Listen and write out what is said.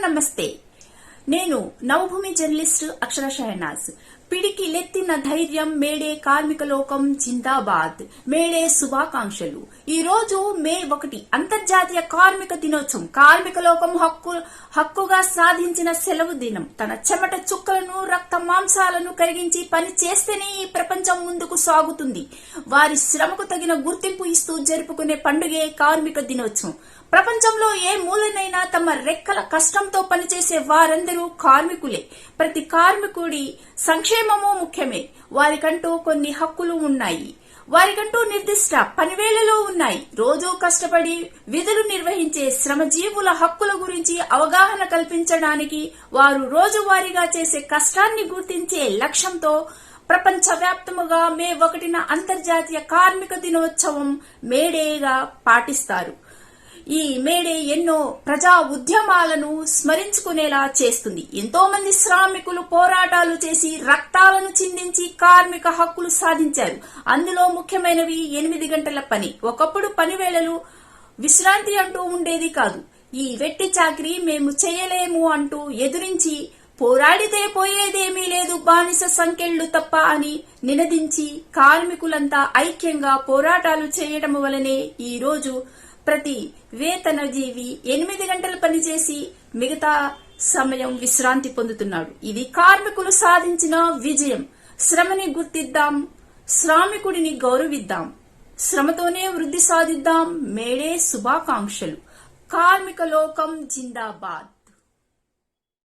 నమస్తే. నేను నవభూమి జర్నలిస్ట్ అక్షర షహనాజ్ పిడికి లెత్తిన ధైర్యం మేడే కార్మిక లోకం జిందాబాద్. మేడే శుభాకాంక్షలు. ఈ రోజు మే ఒకటి అంతర్జాతీయ కార్మిక దినోత్సవం. కార్మిక లోకం హక్కు హక్కుగా సాధించిన సెలవు దినం. తన చెమట చుక్కలను రక్త మాంసాలను కరిగించి పని చేస్తేనే ఈ ప్రపంచం ముందుకు సాగుతుంది. వారి శ్రమకు తగిన గుర్తింపు ఇస్తూ జరుపుకునే పండుగే కార్మిక దినోత్సవం. ప్రపంచంలో ఏ మూలనైనా తమ రెక్కల కష్టంతో పనిచేసే వారందరూ కార్మికులే. ప్రతి కార్మికుడి సంక్షేమ సంక్షేమము ముఖ్యమే. వారికంటూ కొన్ని హక్కులు ఉన్నాయి. వారికంటూ నిర్దిష్ట పనివేళలో ఉన్నాయి. రోజూ కష్టపడి విధులు నిర్వహించే శ్రమజీవుల హక్కుల గురించి అవగాహన కల్పించడానికి వారు రోజువారీగా చేసే కష్టాన్ని గుర్తించే లక్ష్యంతో ప్రపంచవ్యాప్తముగా మే ఒకటిన అంతర్జాతీయ కార్మిక దినోత్సవం మేడేగా పాటిస్తారు. ఈ మేడే ఎన్నో ప్రజా ఉద్యమాలను స్మరించుకునేలా చేస్తుంది. ఎంతో మంది శ్రామికులు పోరాటాలు చేసి రక్తాలను చిందించి కార్మిక హక్కులు సాధించారు. అందులో ముఖ్యమైనవి ఎనిమిది గంటల పని. ఒకప్పుడు పని వేళలు విశ్రాంతి అంటూ ఉండేది కాదు. ఈ వెట్టి చాకరి మేము చేయలేము అంటూ ఎదురించి పోరాడితే పోయేదేమీ లేదు బానిస సంఖ్యలు తప్ప అని నినదించి కార్మికులంతా ఐక్యంగా పోరాటాలు చేయడం వలనే ఈ రోజు ప్రతి వేతనజీవి ఎనిమిది గంటలు పనిచేసి మిగతా సమయం విశ్రాంతి పొందుతున్నాడు. ఇది కార్మికులు సాధించిన విజయం. శ్రమని గుర్తిద్దాం. శ్రామికుడిని గౌరవిద్దాం. శ్రమతోనే వృద్ధి సాధిద్దాం. మేడే శుభాకాంక్షలు. కార్మిక లోకం జిందాబాద్.